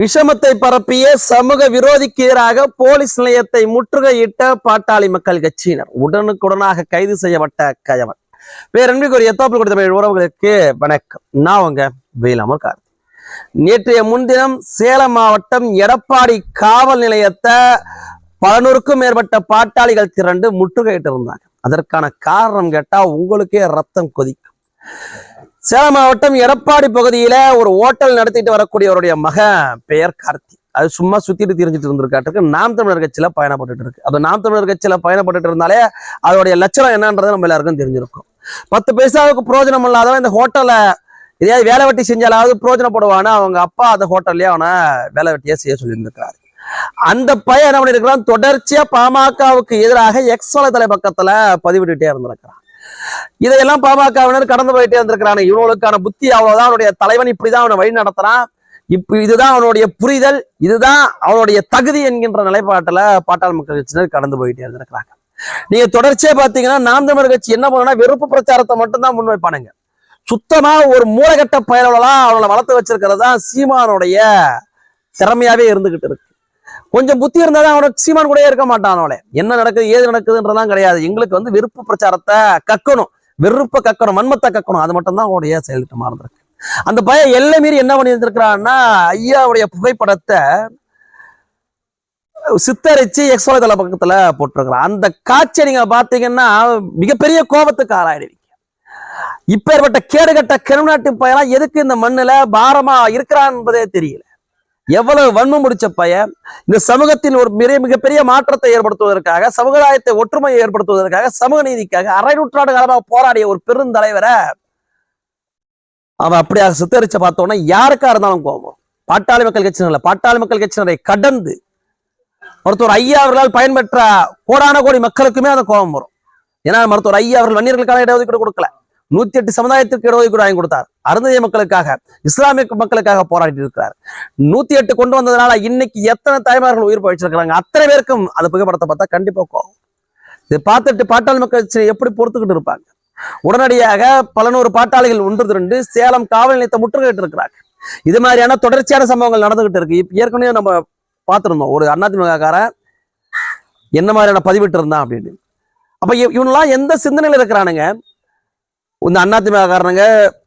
விஷமத்தை பரப்பிய சமூக விரோதிக்கு எதிராக போலீஸ் நிலையத்தை முற்றுகையிட்ட பாட்டாளி மக்கள் கட்சியினர். உடனுக்குடனாக கைது செய்யப்பட்ட கயவன். பேரன்பிற்கு ஒரு கொடுத்த தமிழ் உறவுகளுக்கு வணக்கம். நான் உங்க வேலாமர் கார்த்தி. நேற்றைய முன்தினம் சேலம் மாவட்டம் எடப்பாடி காவல் நிலையத்தை பலநூறுக்கும் மேற்பட்ட பாட்டாளிகள் திரண்டு முற்றுகையிட்டு இருந்தாங்க அதற்கான காரணம் கேட்டா உங்களுக்கே ரத்தம் கொதிக்கும். சேலம் மாவட்டம் எடப்பாடி பகுதியில ஒரு ஓட்டல் நடத்திட்டு வரக்கூடியவருடைய மகன் பெயர் கார்த்தி. அது சும்மா சுத்திட்டு தெரிஞ்சுட்டு இருந்திருக்காட்டுக்கு நாம் தமிழர் கட்சியில பயணப்பட்டுட்டு இருக்கு. அது நாம் தமிழர் கட்சியில பயணப்பட்டுட்டு இருந்தாலே அதோடைய லட்சணம் என்னன்றது நம்ம எல்லாருக்கும் தெரிஞ்சிருக்கும். பத்து பைசாவுக்கு பிரயோஜனம் இல்லாதவன் இந்த ஹோட்டல்ல எதையாவது வேலை வெட்டி செஞ்சாலாவது பிரயோஜனப்படுவான்னு அவங்க அப்பா அந்த ஹோட்டல்லயே அவனை வேலை வெட்டியே செய்ய சொல்லியிருந்திருக்காரு. அந்த பையன் என்ன பண்ணிருக்கிறான் தொடர்ச்சியா பாமகவுக்கு எதிராக எக்ஸ் வலைத்தலை பக்கத்துல பதிவிட்டுட்டே இருந்திருக்கிறான். இதையெல்லாம் பாமகவினர் கடந்து போயிட்டே இருந்திருக்கிறான் இவனுக்கான புத்தி அவ்வளவுதான். அவனுடைய தலைவன் இப்படிதான் அவனை வழி நடத்துறான். இப்ப இதுதான் அவனுடைய புரிதல். இதுதான் அவனுடைய தகுதி என்கின்ற நிலைப்பாட்டுல பாட்டாள் மக்கள் கட்சியினர் கடந்து போயிட்டே இருந்திருக்கிறாங்க நீங்க தொடர்ச்சியா பாத்தீங்கன்னா நாம் தமிழர் கட்சி என்ன பண்ணுனா வெறுப்பு பிரச்சாரத்தை மட்டும்தான் முன்வைப்பானுங்க. சுத்தமா ஒரு மூலகட்ட பயணலாம் அவனை வளர்த்து வச்சிருக்கிறது தான் சீமானுடைய திறமையாவே இருந்துகிட்டு இருக்கு. கொஞ்சம் புத்தி இருந்தாதான் அவனுக்கு சீமான் கூடயே இருக்க மாட்டான் அவளே என்ன நடக்குது ஏது நடக்குதுன்றதான் கிடையாது. எங்களுக்கு வந்து வெறுப்பு பிரச்சாரத்தை கக்கணும். வெறுப்பை கக்கணும் மன்மத்தை கக்கணும். அது மட்டும்தான் அவனுடைய செயல்திட்டமா இருந்திருக்கு அந்த பையன் எல்லை மீறி என்ன பண்ணி இருந்திருக்கிறான்னா ஐயாவுடைய புகைப்படத்தை சித்தரிச்சு எக்ஸ்வலைதள பக்கத்துல போட்டிருக்கிறான். அந்த காட்சியை நீங்க பாத்தீங்கன்னா மிகப்பெரிய கோபத்துக்கு ஆளாயிடுவீங்க. இப்பேற்பட்ட கேடுகட்ட கிருநாட்டு பயலாம் எதுக்கு இந்த மண்ணுல பாரமா இருக்கிறான் என்பதே தெரியல. எவ்வளவு வன்மம் முடிச்ச பையன் இந்த சமூகத்தின் ஒரு மிக மிகப்பெரிய மாற்றத்தை ஏற்படுத்துவதற்காக சமுதாயத்தை ஒற்றுமையை ஏற்படுத்துவதற்காக சமூக நீதிக்காக அரை நூற்றாண்டு காலமாக போராடிய ஒரு பெருந்தலைவரை அவன் அப்படியாக சித்தரிச்சு பார்த்தோன்னா யாருக்கா இருந்தாலும் கோபம். பாட்டாளி மக்கள் கட்சியினர் பாட்டாளி மக்கள் கட்சியினரை கடந்து மருத்துவர் ஐயா அவர்களால் பயன்பெற்ற கோடான கோடி மக்களுக்குமே அந்த கோபம் வரும். ஏன்னா மருத்துவர் ஐயா அவர்கள் வன்னியர்களுக்கான இடஒதுக்கீடு கொடுக்கல. நூத்தி எட்டு சமுதாயத்திற்கு இடஒதுக்கீடு வாங்கி கொடுத்தார். அருந்ததிய மக்களுக்காக இஸ்லாமிய மக்களுக்காக போராடி இருக்கிறார். நூத்தி எட்டு கொண்டு வந்ததுனால இன்னைக்கு எத்தனை தாய்மார்கள் உயிர் பழிச்சிருக்கிறாங்க? அத்தனை பேருக்கும் அந்த புகைப்படத்தை பார்த்தா கண்டிப்பா கோவம் இதை பார்த்துட்டு பாட்டாளி மக்கள் எப்படி பொறுத்துக்கிட்டு இருப்பாங்க? உடனடியாக பல நூறு பாட்டாளிகள் ஒன்று திரண்டு சேலம் காவல் நிலையத்தை முற்றுகையிட்டு இருக்கிறாங்க. இது மாதிரியான தொடர்ச்சியான சம்பவங்கள் நடந்துகிட்டு இருக்கு. இப்ப ஏற்கனவே நம்ம பார்த்துருந்தோம். ஒரு அதிமுககாரன் என்ன மாதிரியான பதிவிட்டு இருந்தான் அப்படின்னு. அப்ப இவன் இவனெல்லாம் எந்த சிந்தனையில இருக்கிறானுங்க? இந்த அதிமுககாரனுங்க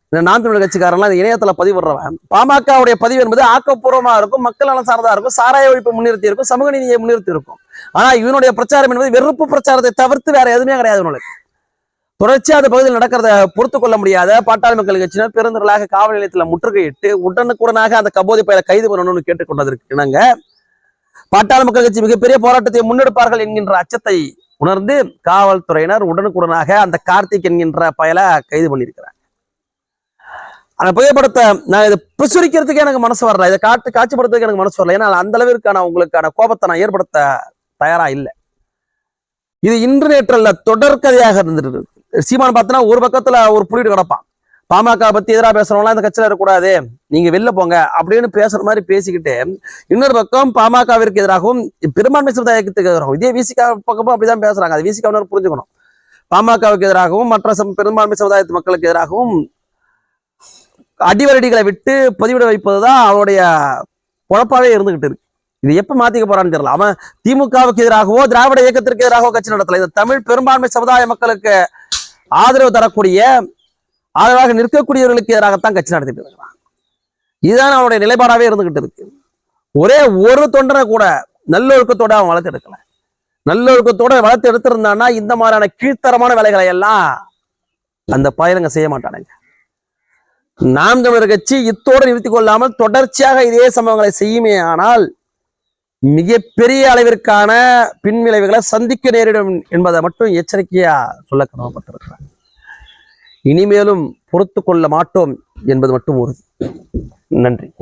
இந்த நாம் தமிழர் கட்சிக்காரன்லாம் இந்த இணையத்துல பதிவிடுறவன். பாமகவுடைய பதிவு என்பது ஆக்கப்பூர்வமா இருக்கும் மக்கள் நலம் சார்ந்தா இருக்கும் சாராய ஒழிப்பு முன்னிறுத்தி இருக்கும் சமூக நீதியை முன்னிறுத்தி இருக்கும். ஆனா இவனுடைய பிரச்சாரம் என்பது வெறுப்பு பிரச்சாரத்தை தவிர்த்து வேற எதுவுமே கிடையாது இவனுக்கு. தொடர்ச்சியாக அந்த பகுதியில் நடக்கிறத பொறுத்து கொள்ள முடியாத பாட்டாளி மக்கள் கட்சியினர் பெருந்தர்களாக காவல் நிலையத்துல முற்றுகையிட்டு உடனுக்குடனாக அந்த கபோதி பயிரை கைது பண்ணணும்னு கேட்டுக்கொண்டதற்கு இணங்க பாட்டாளி மக்கள் கட்சி மிகப்பெரிய போராட்டத்தை முன்னெடுப்பார்கள் என்கின்ற அச்சத்தை உணர்ந்து காவல்துறையினர் உடனுக்குடனாக அந்த கார்த்திக் என்கின்ற பயலை கைது பண்ணியிருக்கிறாங்க. அந்த புகைப்படத்தை நான் இதை பிரசுரிக்கிறதுக்கு எனக்கு மனசு வரல. இதை காட்டு காட்சிப்படுத்துறதுக்கு எனக்கு மனசு வரல. ஏன்னா அந்த அளவிற்கான உங்களுக்கான கோபத்தை நான் ஏற்படுத்த தயாரா இல்லை. இது இன்டர்நெட்ல தொடர்கதையாக இருந்துட்டு சீமான் பார்த்தோன்னா ஒரு பக்கத்துல ஒரு புள்ளிட்டு கிடப்பான். பாமக பத்தி எதிராக பேசுறவங்களாம் இந்த கட்சியில இருக்கக்கூடாது. நீங்க வெளில போங்க அப்படின்னு பேசுற மாதிரி பேசிக்கிட்டு இன்னொரு பக்கம் பாமகவிற்கு எதிராகவும் பெரும்பான்மை சமுதாயத்துக்கு எதிராகவும் இதே விசிகா பக்கமும் அப்படிதான் பேசுறாங்க. அது விசிகாவினர் புரிஞ்சுக்கணும். பாமகவுக்கு எதிராகவும் மற்ற சம் பெரும்பான்மை சமுதாயத்து மக்களுக்கு எதிராகவும் அடிவரடிகளை விட்டு பதிவிட வைப்பதுதான் அவருடைய குழப்பாவே இருந்துகிட்டு இருக்கு. இது எப்ப மாத்திக்க போறான்னு தெரியல. அவன் திமுகவுக்கு எதிராகவோ திராவிட இயக்கத்திற்கு எதிராகவோ கட்சி நடத்தல. இந்த தமிழ் பெரும்பான்மை சமுதாய மக்களுக்கு ஆதரவு தரக்கூடிய ஆதரவாக நிற்கக்கூடியவர்களுக்கு எதிராகத்தான் கட்சி நடத்திட்டு இருக்கிறான் இதுதான் அவனுடைய நிலைப்பாடாவே இருந்துகிட்டு இருக்கு. ஒரே ஒரு தொண்டனை கூட நல்லொழுக்கத்தோட அவன் வளர்த்து எடுக்கல. நல்லொழுக்கத்தோட வளர்த்து எடுத்திருந்தான்னா இந்த மாதிரியான கீழ்த்தரமான வேலைகளை எல்லாம் அந்த பயிரங்க செய்ய மாட்டானுங்க. நாம் தமிழர் கட்சி இத்தோடு நிறுத்திக் கொள்ளாமல் தொடர்ச்சியாக இதே சம்பவங்களை செய்யுமே ஆனால் மிகப்பெரிய அளவிற்கான பின்விளைவுகளை சந்திக்க நேரிடும் என்பதை மட்டும் எச்சரிக்கையா சொல்ல கடமைப்பட்டிருக்கிறார் இனிமேலும் பொறுத்து கொள்ள மாட்டோம் என்பது மட்டும் உறுதி. நன்றி.